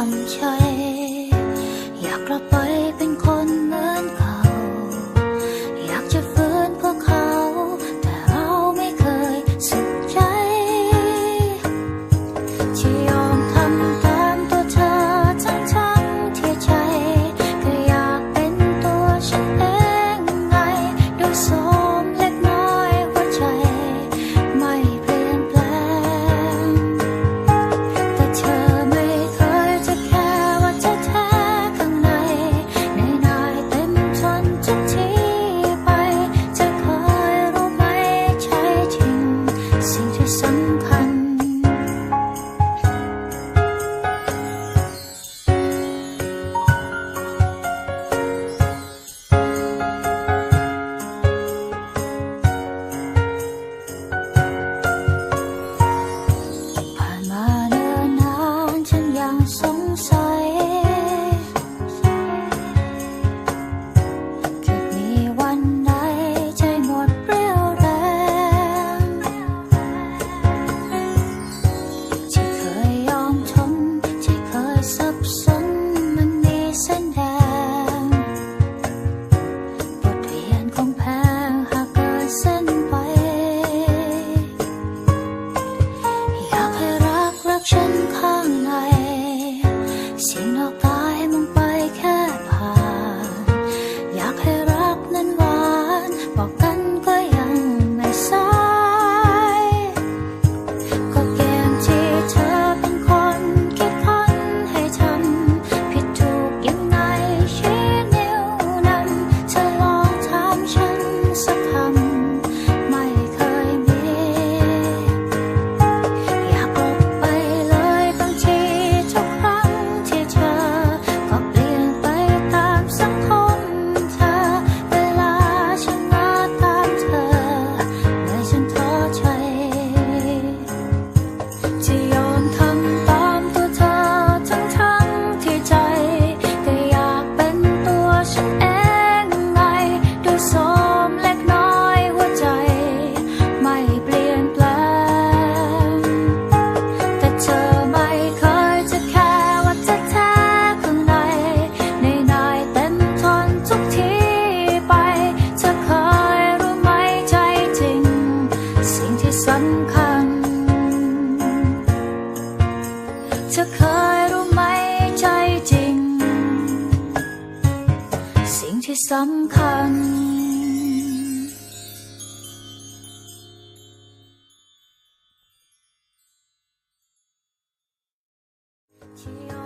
làm cho em 盛开。ำคัญเธอเคยรู้ไหมใจจริง สิ่งที่สำคัญที่